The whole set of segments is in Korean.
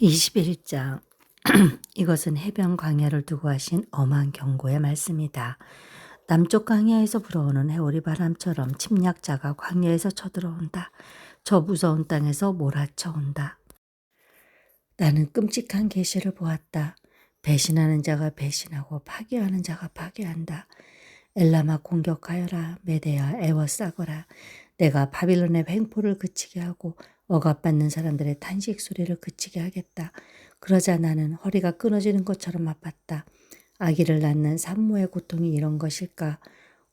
21장 이것은 해변 광야를 두고 하신 엄한 경고의 말씀이다. 남쪽 광야에서 불어오는 해오리 바람처럼 침략자가 광야에서 쳐들어온다. 저 무서운 땅에서 몰아쳐온다. 나는 끔찍한 계시를 보았다. 배신하는 자가 배신하고 파괴하는 자가 파괴한다. 엘라마 공격하여라 메데야 애워싸거라. 내가 바빌론의 횡포를 그치게 하고 억압받는 사람들의 탄식 소리를 그치게 하겠다. 그러자 나는 허리가 끊어지는 것처럼 아팠다. 아기를 낳는 산모의 고통이 이런 것일까?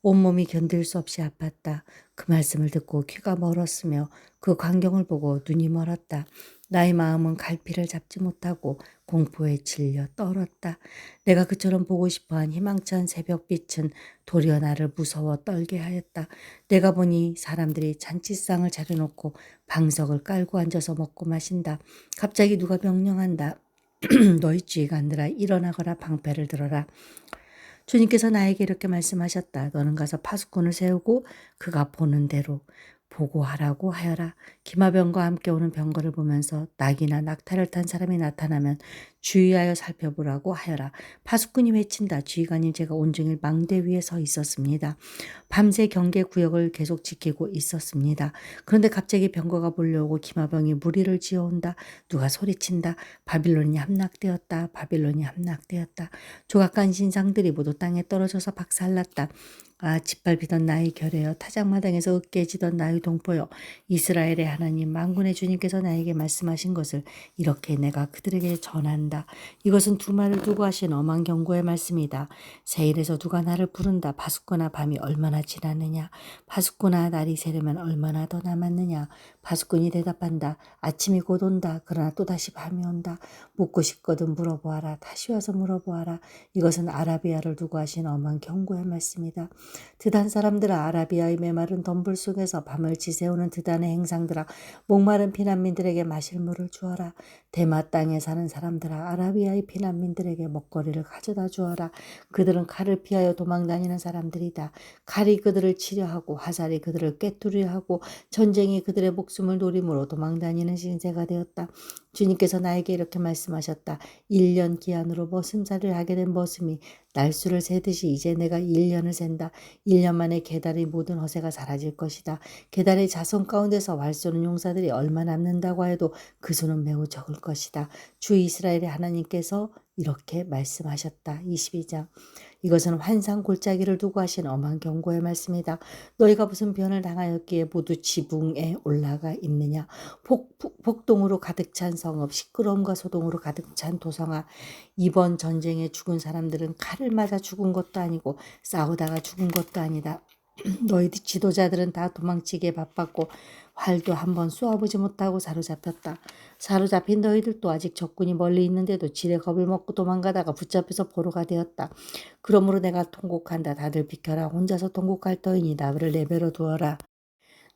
온몸이 견딜 수 없이 아팠다. 그 말씀을 듣고 귀가 멀었으며 그 광경을 보고 눈이 멀었다. 나의 마음은 갈피를 잡지 못하고 공포에 질려 떨었다. 내가 그처럼 보고 싶어한 희망찬 새벽빛은 도리어 나를 무서워 떨게 하였다. 내가 보니 사람들이 잔치상을 차려놓고 방석을 깔고 앉아서 먹고 마신다. 갑자기 누가 명령한다. 너희 쥐간들아 일어나거라 방패를 들어라. 주님께서 나에게 이렇게 말씀하셨다. 너는 가서 파수꾼을 세우고 그가 보는 대로 보고하라고 하여라. 기마병과 함께 오는 병거를 보면서 낙이나 낙타를 탄 사람이 나타나면 주의하여 살펴보라고 하여라. 파수꾼이 외친다. 주의관님 제가 온종일 망대 위에 서 있었습니다. 밤새 경계 구역을 계속 지키고 있었습니다. 그런데 갑자기 병거가 몰려오고 기마병이 무리를 지어온다. 누가 소리친다. 바빌론이 함락되었다. 바빌론이 함락되었다. 조각간 신상들이 모두 땅에 떨어져서 박살났다. 아 짓밟히던 나의 결에여 타작마당에서 으깨지던 나의 동포여 이스라엘의 하나님 만군의 주님께서 나에게 말씀하신 것을 이렇게 내가 그들에게 전한다. 이것은 두 말을 두고 하신 엄한 경고의 말씀이다. 세일에서 누가 나를 부른다. 파수꾼아 밤이 얼마나 지났느냐. 파수꾼아 날이 새려면 얼마나 더 남았느냐. 파수꾼이 대답한다. 아침이 곧 온다. 그러나 또다시 밤이 온다. 묻고 싶거든 물어보아라. 다시 와서 물어보아라. 이것은 아라비아를 두고 하신 엄한 경고의 말씀이다. 드단 사람들아 아라비아의 메마른 덤불 속에서 밤을 지새우는 드단의 행상들아 목마른 피난민들에게 마실 물을 주어라. 대마 땅에 사는 사람들아 아라비아의 피난민들에게 먹거리를 가져다 주어라. 그들은 칼을 피하여 도망다니는 사람들이다. 칼이 그들을 치려 하고 화살이 그들을 꿰뚫려 하고 전쟁이 그들의 목숨을 노림으로 도망다니는 신세가 되었다. 주님께서 나에게 이렇게 말씀하셨다. 1년 기한으로 머슴살을 하게 된 머슴이 날수를 세듯이 이제 내가 1년을 센다. 1년 만에 계달의 모든 허세가 사라질 것이다. 계달의 자손 가운데서 활쏘는 용사들이 얼마 남는다고 해도 그 수는 매우 적을 것이다. 주 이스라엘의 하나님께서 이렇게 말씀하셨다. 22장. 이것은 환상 골짜기를 두고 하신 엄한 경고의 말씀이다. 너희가 무슨 변을 당하였기에 모두 지붕에 올라가 있느냐. 폭, 폭동으로 가득 찬 성읍, 시끄러움과 소동으로 가득 찬 도성아. 이번 전쟁에 죽은 사람들은 칼을 맞아 죽은 것도 아니고 싸우다가 죽은 것도 아니다. 너희 지도자들은 다 도망치기에 바빴고 활도 한번 쏘아보지 못하고 사로잡혔다. 사로잡힌 너희들도 아직 적군이 멀리 있는데도 지레 겁을 먹고 도망가다가 붙잡혀서 보로가 되었다. 그러므로 내가 통곡한다. 다들 비켜라. 혼자서 통곡할 터이니 나를 내버려 두어라.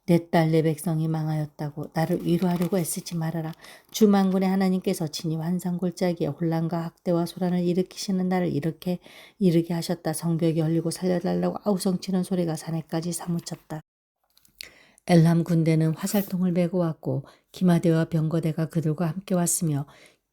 내 딸 내 백성이 망하였다고 나를 위로하려고 애쓰지 말아라. 주만군의 하나님께서 친히 환상 골짜기에 혼란과 학대와 소란을 일으키시는 날을 이렇게 이르게 하셨다. 성벽이 열리고 살려달라고 아우성치는 소리가 산에까지 사무쳤다. 엘람 군대는 화살통을 메고 왔고 기마대와 병거대가 그들과 함께 왔으며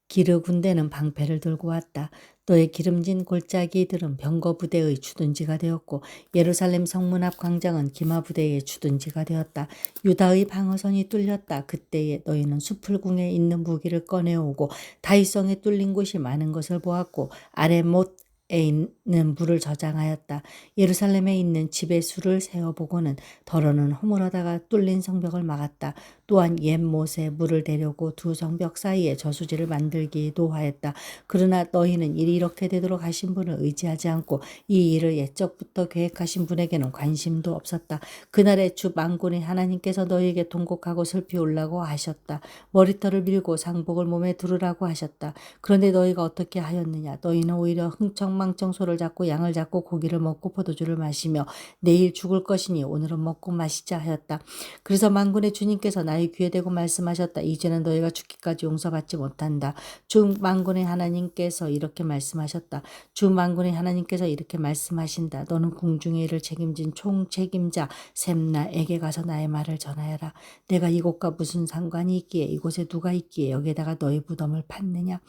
기르 군대는 방패를 들고 왔다. 너의 기름진 골짜기들은 병거 부대의 주둔지가 되었고 예루살렘 성문 앞 광장은 기마 부대의 주둔지가 되었다. 유다의 방어선이 뚫렸다. 그때에 너희는 수풀궁에 있는 무기를 꺼내오고 다이성에 뚫린 곳이 많은 것을 보았고 아래 못에 있는 물을 저장하였다. 예루살렘에 있는 집의 수를 세어보고는 더러는 허물어다가 뚫린 성벽을 막았다. 또한 옛 못에 물을 대려고 두 성벽 사이에 저수지를 만들기도 하였다. 그러나 너희는 일이 이렇게 되도록 하신 분을 의지하지 않고 이 일을 옛적부터 계획하신 분에게는 관심도 없었다. 그날에 주 만군의 하나님께서 너희에게 통곡하고 슬피 울라고 하셨다. 머리털을 밀고 상복을 몸에 두르라고 하셨다. 그런데 너희가 어떻게 하였느냐? 너희는 오히려 흥청 망청 소를 잡고 양을 잡고 고기를 먹고 포도주를 마시며 내일 죽을 것이니 오늘은 먹고 마시자 하였다. 그래서 만군의 주님께서 나의 나의 귀에 대고 말씀하셨다. 이제는 너희가 죽기까지 용서받지 못한다. 주 만군의 하나님께서 이렇게 말씀하셨다. 주 만군의 하나님께서 이렇게 말씀하신다. 너는 궁중의 일을 책임진 총책임자 셈나에게 가서 나의 말을 전하여라. 내가 이곳과 무슨 상관이 있기에 이곳에 누가 있기에 여기에다가 너희 무덤을 팠느냐.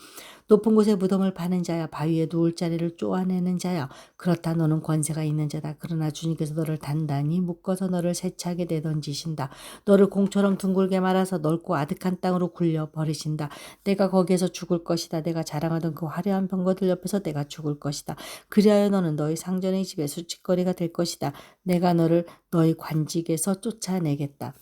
높은 곳에 무덤을 파는 자야 바위에 누울 자리를 쪼아내는 자야 그렇다 너는 권세가 있는 자다 그러나 주님께서 너를 단단히 묶어서 너를 세차게 내던지신다 너를 공처럼 둥 글게 말아서 넓고 아득한 땅으로 굴려 버리신다. 내가 거기에서 죽을 것이다. 내가 자랑하던 그 화려한 병거들 옆에서 내가 죽을 것이다. 그리하여 너는 너희 상전의 집에 수치거리가 될 것이다. 내가 너를 너희 관직에서 쫓아내겠다.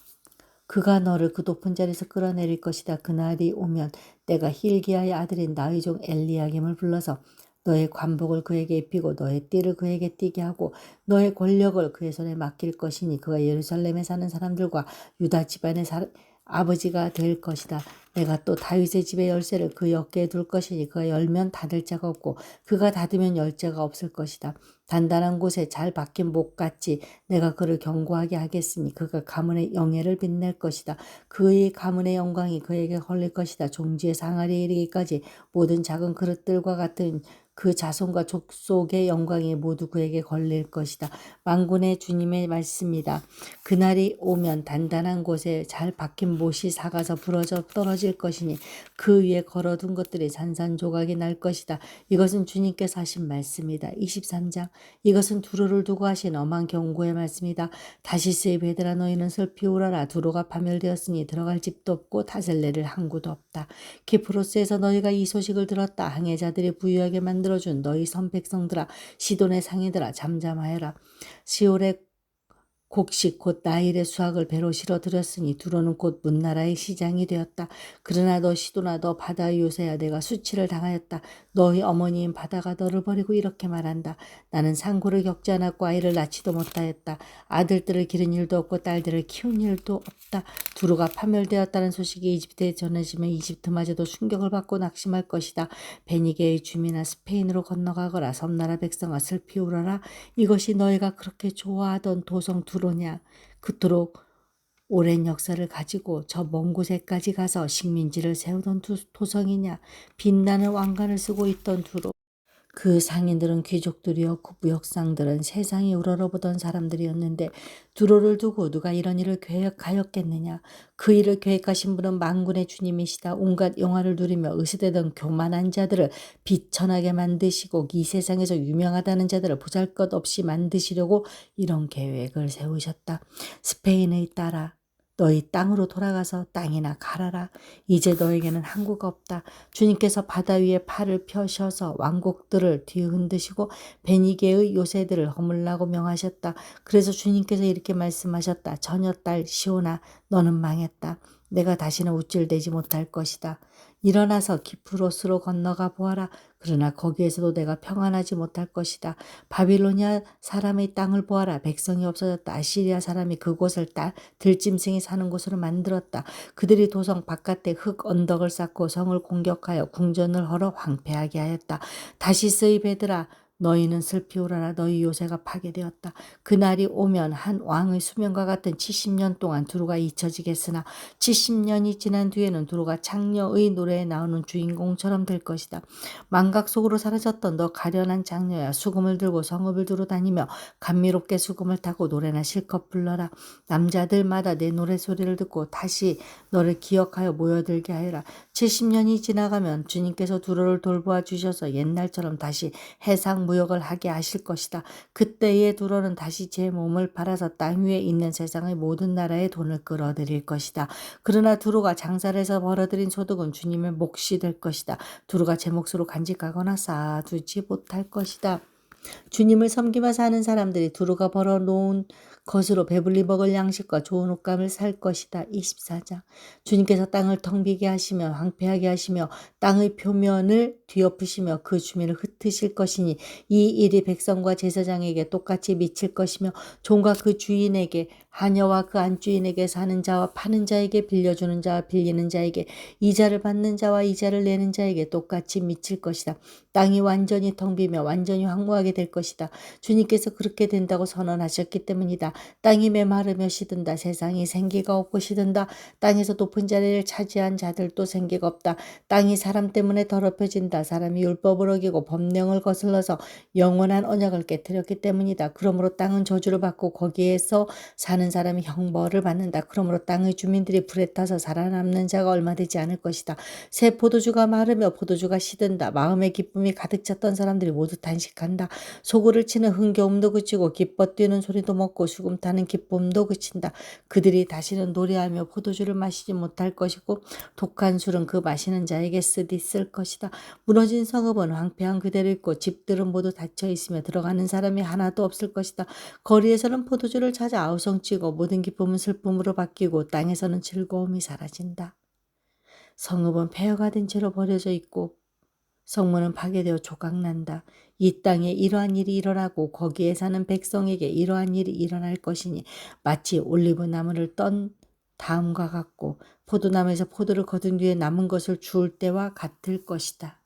그가 너를 그 높은 자리에서 끌어내릴 것이다. 그날이 오면 내가 힐기야의 아들인 나의 종 엘리야김을 불러서 너의 관복을 그에게 입히고 너의 띠를 그에게 띠게 하고 너의 권력을 그의 손에 맡길 것이니 그가 예루살렘에 사는 사람들과 유다 집안의 사, 아버지가 될 것이다. 내가 또 다윗의 집의 열쇠를 그 어깨에 둘 것이니 그가 열면 닫을 자가 없고 그가 닫으면 열 자가 없을 것이다. 단단한 곳에 잘 박힌 목같이 내가 그를 견고하게 하겠으니 그가 가문의 영예를 빛낼 것이다. 그의 가문의 영광이 그에게 걸릴 것이다. 종지의 상아리에 이르기까지 모든 작은 그릇들과 같은 그 자손과 족속의 영광이 모두 그에게 걸릴 것이다. 만군의 주님의 말씀이다. 그날이 오면 단단한 곳에 잘 박힌 못이 사가서 부러져 떨어질 것이니 그 위에 걸어둔 것들이 산산조각이 날 것이다. 이것은 주님께서 하신 말씀이다. 23장 이것은 두루를 두고 하신 엄한 경고의 말씀이다. 다시스의 베드라 너희는 슬피 울어라. 두루가 파멸되었으니 들어갈 집도 없고 타셀레를 항구도 없다. 키프로스에서 너희가 이 소식을 들었다. 항해자들이 부유하게 만들 어준 너희 선 백성들아 시돈의 상이들아 잠잠하여라. 시올의 곡식 곧 나일의 수확을 배로 실어 들였으니 두로는 곧 문나라의 시장이 되었다. 그러나 너 시도나 너 바다의 요새야 내가 수치를 당하였다. 너희 어머니인 바다가 너를 버리고 이렇게 말한다. 나는 상고를 겪지 않았고 아이를 낳지도 못하였다. 아들들을 기른 일도 없고 딸들을 키운 일도 없다. 두루가 파멸되었다는 소식이 이집트에 전해지면 이집트마저도 충격을 받고 낙심할 것이다. 베니게의 주민아 스페인으로 건너가거라. 섬나라 백성아 슬피 울어라. 이것이 너희가 그렇게 좋아하던 도성 두 로냐. 그토록 오랜 역사를 가지고 저 먼 곳에까지 가서 식민지를 세우던 두, 도성이냐. 빛나는 왕관을 쓰고 있던 두로. 그 상인들은 귀족들이었고 무역상들은 세상이 우러러보던 사람들이었는데 두로를 두고 누가 이런 일을 계획하였겠느냐. 그 일을 계획하신 분은 만군의 주님이시다. 온갖 영화를 누리며 의시되던 교만한 자들을 비천하게 만드시고 이 세상에서 유명하다는 자들을 보잘것없이 만드시려고 이런 계획을 세우셨다. 스페인의 딸아 너희 땅으로 돌아가서 땅이나 갈아라. 이제 너에게는 항구가 없다. 주님께서 바다 위에 팔을 펴셔서 왕국들을 뒤흔드시고 베니게의 요새들을 허물라고 명하셨다. 그래서 주님께서 이렇게 말씀하셨다. 전혀 딸 시오나 너는 망했다. 내가 다시는 우쭐대지 못할 것이다. 일어나서 기프로스로 건너가 보아라. 그러나 거기에서도 내가 평안하지 못할 것이다. 바빌로니아 사람의 땅을 보아라. 백성이 없어졌다. 아시리아 사람이 그곳을 딸 들짐승이 사는 곳으로 만들었다. 그들이 도성 바깥에 흙 언덕을 쌓고 성을 공격하여 궁전을 헐어 황폐하게 하였다. 다시스의 베드라 너희는 슬피 울어라 너희 요새가 파괴되었다. 그날이 오면 한 왕의 수명과 같은 70년 동안 두루가 잊혀지겠으나 70년이 지난 뒤에는 두루가 장녀의 노래에 나오는 주인공처럼 될 것이다. 망각 속으로 사라졌던 너 가련한 장녀야 수금을 들고 성읍을 두루 다니며 감미롭게 수금을 타고 노래나 실컷 불러라. 남자들마다 내 노래 소리를 듣고 다시 너를 기억하여 모여들게 하여라. 70년이 지나가면 주님께서 두루를 돌보아 주셔서 옛날처럼 다시 해상 무역을 하게 하실 것이다. 그때에 두로는 다시 제 몸을 팔아서 땅 위에 있는 세상의 모든 나라에 돈을 끌어들일 것이다. 그러나 두루가 장사를 해서 벌어들인 소득은 주님의 몫이 될 것이다. 두루가 제 몫으로 간직하거나 쌓아두지 못할 것이다. 주님을 섬기며 사는 사람들이 두루가 벌어놓은 것으로 배불리 먹을 양식과 좋은 옷감을 살 것이다. 24장. 주님께서 땅을 텅 비게 하시며 황폐하게 하시며 땅의 표면을 뒤엎으시며 그 주민을 흩으실 것이니 이 일이 백성과 제사장에게 똑같이 미칠 것이며 종과 그 주인에게 하녀와 그 안주인에게 사는 자와 파는 자에게 빌려주는 자와 빌리는 자에게 이자를 받는 자와 이자를 내는 자에게 똑같이 미칠 것이다. 땅이 완전히 텅 비며 완전히 황무하게 될 것이다. 주님께서 그렇게 된다고 선언하셨기 때문이다. 땅이 메마르며 시든다. 세상이 생기가 없고 시든다. 땅에서 높은 자리를 차지한 자들도 생기가 없다. 땅이 사람 때문에 더럽혀진다. 사람이 율법을 어기고 법령을 거슬러서 영원한 언약을 깨뜨렸기 때문이다. 그러므로 땅은 저주를 받고 거기에서 사는 사람이 형벌을 받는다. 그러므로 땅의 주민들이 불에 타서 살아남는 자가 얼마 되지 않을 것이다. 새 포도주가 마르며 포도주가 시든다. 마음의 기쁨이 가득 찼던 사람들이 모두 단식한다. 소구를 치는 흥겨움도 그치고 기뻐 뛰는 소리도 먹고 수금 타는 기쁨도 그친다. 그들이 다시는 노래하며 포도주를 마시지 못할 것이고 독한 술은 그 마시는 자에게 쓰디 쓸 것이다. 무너진 성읍은 황폐한 그대로 있고 집들은 모두 닫혀 있으며 들어가는 사람이 하나도 없을 것이다. 거리에서는 포도주를 찾아 아우성치 고 모든 기쁨은 슬픔으로 바뀌고 땅에서는 즐거움이 사라진다. 성읍은 폐허가 된 채로 버려져 있고 성문은 파괴되어 조각난다. 이 땅에 이러한 일이 일어나고 거기에 사는 백성에게 이러한 일이 일어날 것이니 마치 올리브 나무를 떤 다음과 같고 포도나무에서 포도를 거둔 뒤에 남은 것을 주울 때와 같을 것이다.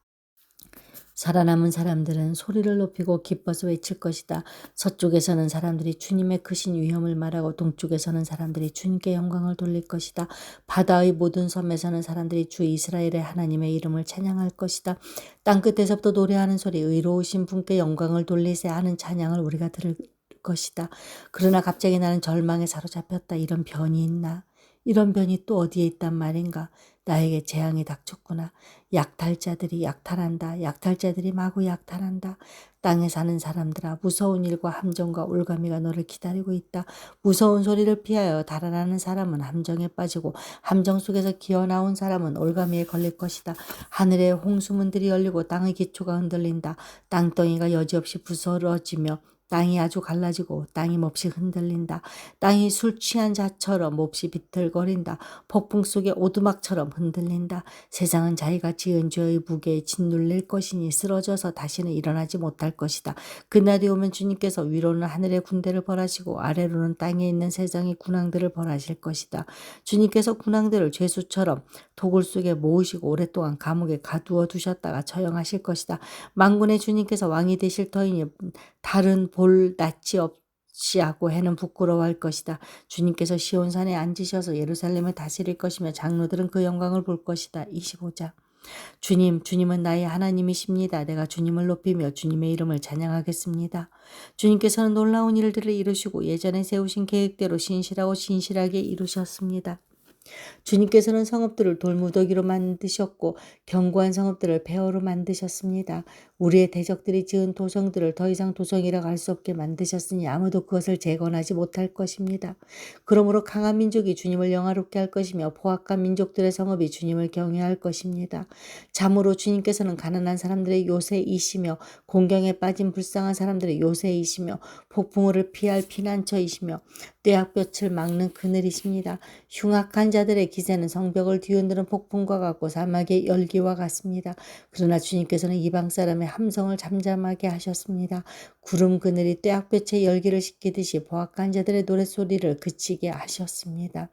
살아남은 사람들은 소리를 높이고 기뻐서 외칠 것이다. 서쪽에서는 사람들이 주님의 크신 위엄을 말하고 동쪽에서는 사람들이 주님께 영광을 돌릴 것이다. 바다의 모든 섬에서는 사람들이 주 이스라엘의 하나님의 이름을 찬양할 것이다. 땅 끝에서부터 노래하는 소리 의로우신 분께 영광을 돌리세 하는 찬양을 우리가 들을 것이다. 그러나 갑자기 나는 절망에 사로잡혔다. 이런 변이 있나? 이런 변이 또 어디에 있단 말인가? 나에게 재앙이 닥쳤구나. 약탈자들이 약탈한다. 약탈자들이 마구 약탈한다. 땅에 사는 사람들아 무서운 일과 함정과 올가미가 너를 기다리고 있다. 무서운 소리를 피하여 달아나는 사람은 함정에 빠지고 함정 속에서 기어나온 사람은 올가미에 걸릴 것이다. 하늘의 홍수문들이 열리고 땅의 기초가 흔들린다. 땅덩이가 여지없이 부서러지며 땅이 아주 갈라지고 땅이 몹시 흔들린다. 땅이 술 취한 자처럼 몹시 비틀거린다. 폭풍 속의 오두막처럼 흔들린다. 세상은 자기가 지은 죄의 무게에 짓눌릴 것이니 쓰러져서 다시는 일어나지 못할 것이다. 그날이 오면 주님께서 위로는 하늘의 군대를 벌하시고 아래로는 땅에 있는 세상의 군왕들을 벌하실 것이다. 주님께서 군왕들을 죄수처럼 도굴 속에 모으시고 오랫동안 감옥에 가두어 두셨다가 처형하실 것이다. 만군의 주님께서 왕이 되실 터이니 다른 볼 낯이 없이 하고 해는 부끄러워할 것이다. 주님께서 시온산에 앉으셔서 예루살렘을 다스릴 것이며 장로들은 그 영광을 볼 것이다. 25장 주님, 주님은 나의 하나님이십니다. 내가 주님을 높이며 주님의 이름을 찬양하겠습니다. 주님께서는 놀라운 일들을 이루시고 예전에 세우신 계획대로 신실하고 신실하게 이루셨습니다. 주님께서는 성읍들을 돌무더기로 만드셨고 견고한 성읍들을 폐허로 만드셨습니다. 우리의 대적들이 지은 도성들을 더 이상 도성이라 할수 없게 만드셨으니 아무도 그것을 재건하지 못할 것입니다. 그러므로 강한 민족이 주님을 영화롭게 할 것이며 포악한 민족들의 성읍이 주님을 경외할 것입니다. 참으로 주님께서는 가난한 사람들의 요새이시며 공경에 빠진 불쌍한 사람들의 요새이시며 폭풍우를 피할 피난처이시며 떼약볕을 막는 그늘이십니다. 흉악한 자들의 기세는 성벽을 뒤흔드는 폭풍과 같고 사막의 열기와 같습니다. 그러나 주님께서는 이방 사람의 함성을 잠잠하게 하셨습니다. 구름 그늘이 떼약볕의 열기를 식히듯이 보악한 자들의 노랫소리를 그치게 하셨습니다.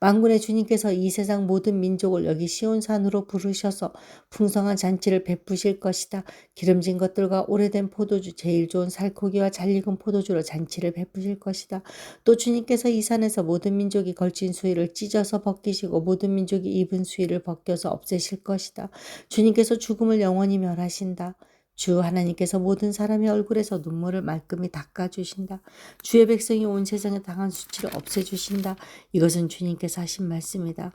만군의 주님께서 이 세상 모든 민족을 여기 시온 산으로 부르셔서 풍성한 잔치를 베푸실 것이다. 기름진 것들과 오래된 포도주, 제일 좋은 살코기와 잘 익은 포도주로 잔치를 베푸실 것이다. 또 주님께서 이 산에서 모든 민족이 걸친 수의를 찢어서 벗기시고 모든 민족이 입은 수의를 벗겨서 없애실 것이다. 주님께서 죽음을 영원히 멸하신다. 주 하나님께서 모든 사람의 얼굴에서 눈물을 말끔히 닦아주신다. 주의 백성이 온 세상에 당한 수치를 없애주신다. 이것은 주님께서 하신 말씀이다.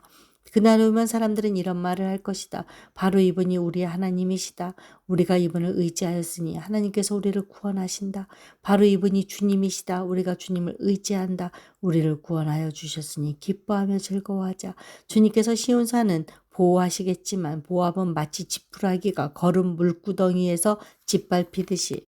그날 오면 사람들은 이런 말을 할 것이다. 바로 이분이 우리의 하나님이시다. 우리가 이분을 의지하였으니 하나님께서 우리를 구원하신다. 바로 이분이 주님이시다. 우리가 주님을 의지한다. 우리를 구원하여 주셨으니 기뻐하며 즐거워하자. 주님께서 시온산은 보호하시겠지만 보압은 마치 지푸라기가 걸은 물구덩이에서 짓밟히듯이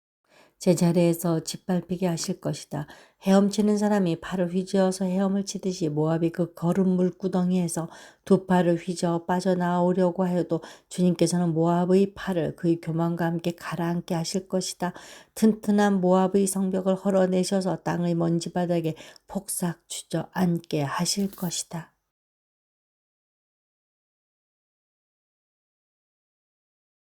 제자리에서 짓밟히게 하실 것이다. 헤엄치는 사람이 팔을 휘저어서 헤엄을 치듯이 모압이 그 거른 물구덩이에서 두 팔을 휘저어 빠져나오려고 하여도 주님께서는 모압의 팔을 그의 교만과 함께 가라앉게 하실 것이다. 튼튼한 모압의 성벽을 헐어내셔서 땅의 먼지바닥에 폭삭 주저앉게 하실 것이다.